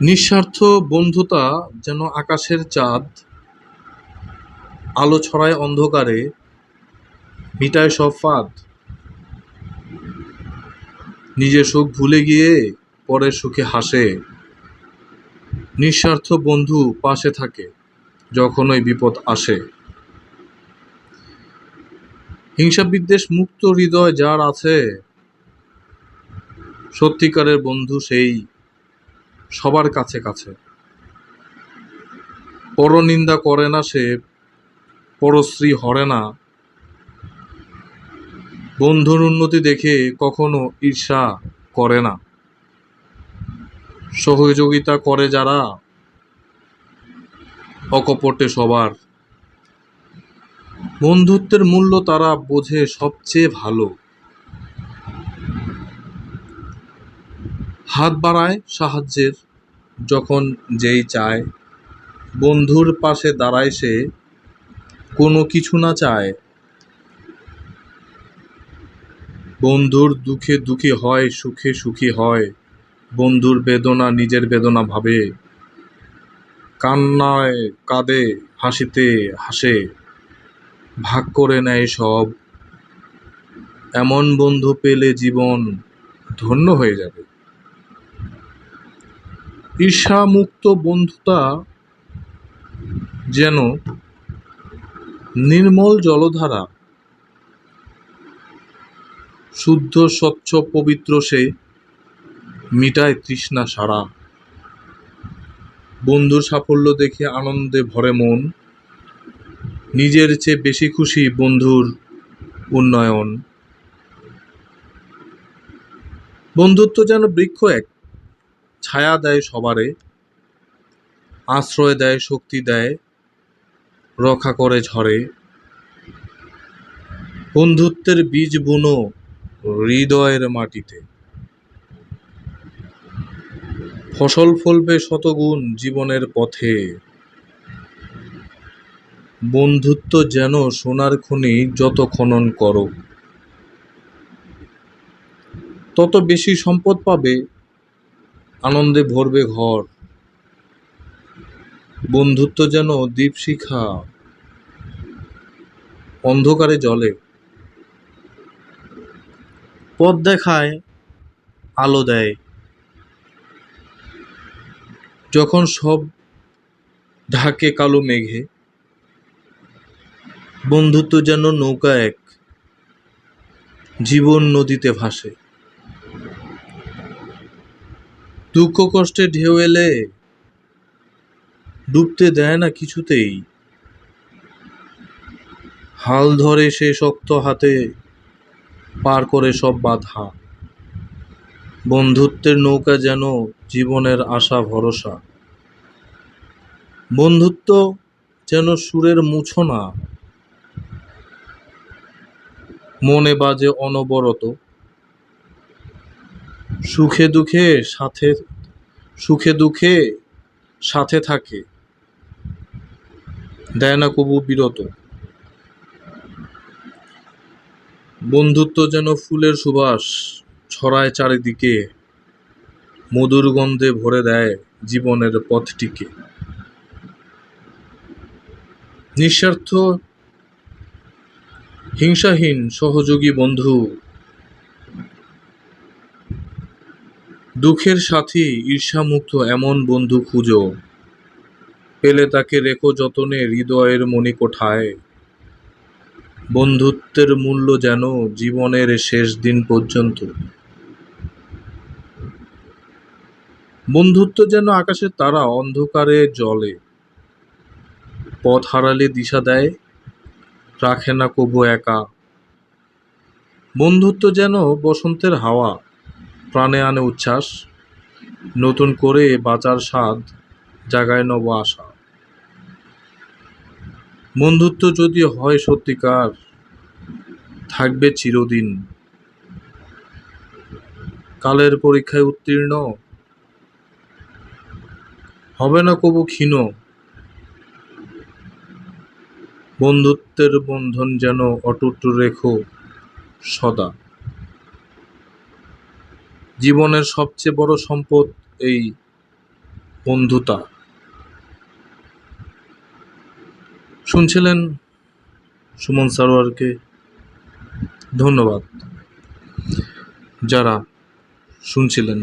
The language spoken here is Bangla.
নিঃস্বার্থ বন্ধুতা যেন আকাশের চাঁদ আলো ছড়ায় অন্ধকারে, মিটায় সব ফাঁদ। নিজের সুখ ভুলে গিয়ে পরের সুখে হাসে। নিঃস্বার্থ বন্ধু পাশে থাকে যখনই বিপদ আসে। হিংসা বিদ্বেষ মুক্ত হৃদয় যার আছে, সত্যিকারের বন্ধু সেই। সবার কাছে কাছে। পরনিন্দা করে না সে, পরশ্রী হরে না। বন্ধুর উন্নতি দেখে কখনো ঈর্ষা করে না। সহযোগিতা করে যারা, অকপটে সবার। বন্ধুত্বের মূল্য তারা বোঝে সবচেয়ে ভালো। হাত বাড়ায় সাহায্যের, যখন যেই চায়। বন্ধুর পাশে দাঁড়ায় সে, কোনো কিছু না চায়। বন্ধুর দুঃখে দুঃখী হয়, সুখে সুখী হয়। বন্ধুর বেদনা নিজের বেদনা ভাবে। কান্নায় কাঁদে, হাসিতে হাসে। ভাগ করে নেয় সব। এমন বন্ধু পেলে জীবন ধন্য হয়ে যাবে। ঈর্ষামুক্ত বন্ধুতা যেন নির্মল জলধারা। শুদ্ধ, স্বচ্ছ, পবিত্র সে মিটায় তৃষ্ণা সারা। বন্ধুর সাফল্য দেখে আনন্দে ভরে মন। নিজের চেয়ে বেশি খুশি বন্ধুর উন্নয়ন। বন্ধুত্ব যেন বৃক্ষ এক ছায়া দেয় সবারে, আশ্রয় দেয়, শক্তি দেয়, রক্ষা করে ঝরে। বন্ধুত্বের বীজ বুনো হৃদয়ের মাটিতে। ফসল ফলবে শতগুণ জীবনের পথে। বন্ধুত্ব যেন সোনার খনি যত খনন করো, তত বেশি সম্পদ পাবে আনন্দে ভরবে ঘর। বন্ধুত্ব যেন দীপশিখা, অন্ধকারে জলে। পথ দেখায়, আলো দেয়। যখন সব ঢাকে কালো মেঘে, বন্ধুত্ব যেন নৌকা এক, জীবন নদীতে ভাসে। দুঃখ কষ্টে ঢেউ এলে ডুবতে দেয় না কিছুতেই। হাল ধরে সে শক্ত হাতে পার করে সব বাধা। বন্ধুত্বের নৌকা যেন জীবনের আশা ভরসা। বন্ধুত্ব যেন সুরের মুছনা। মনে বাজে অনবরত। সুখে দুঃখে সাথে, সুখে দুঃখে সাথে থাকে। দেয় না কবু বিরত। বন্ধুত্ব যেন ফুলের সুবাস ছড়ায় চারিদিকে, মধুর গন্ধে ভরে দেয় জীবনের পথটিকে। নিঃস্বার্থ, হিংসাহীন, সহযোগী বন্ধু দুঃখের সাথী ঈর্ষামুক্ত এমন বন্ধু খুঁজো। পেলে তাকে রেখো যতনে হৃদয়ের মণিকোঠায়। বন্ধুত্বের মূল্য যেন জীবনের শেষ দিন পর্যন্ত। বন্ধুত্ব যেন আকাশের তারা অন্ধকারে জলে পথ হারালে দিশা দেয়, রাখে না কবু একা। বন্ধুত্ব যেন বসন্তের হাওয়া। প্রাণে আনে উচ্ছ্বাস, নতুন করে বাঁচার স্বাদ জাগায় নব আশা। বন্ধুত্ব যদি হয় সত্যিকার, থাকবে চিরদিন। কালের পরীক্ষায় উত্তীর্ণ, হবে না কবু ক্ষীণ। বন্ধুত্বের বন্ধন যেন অটুট রেখো সদা। জীবনের সবচেয়ে বড় সম্পদ এই বন্ধুতা। শুনছিলেন সুমন সারোয়ারকে। ধন্যবাদ। যারা শুনছিলেন।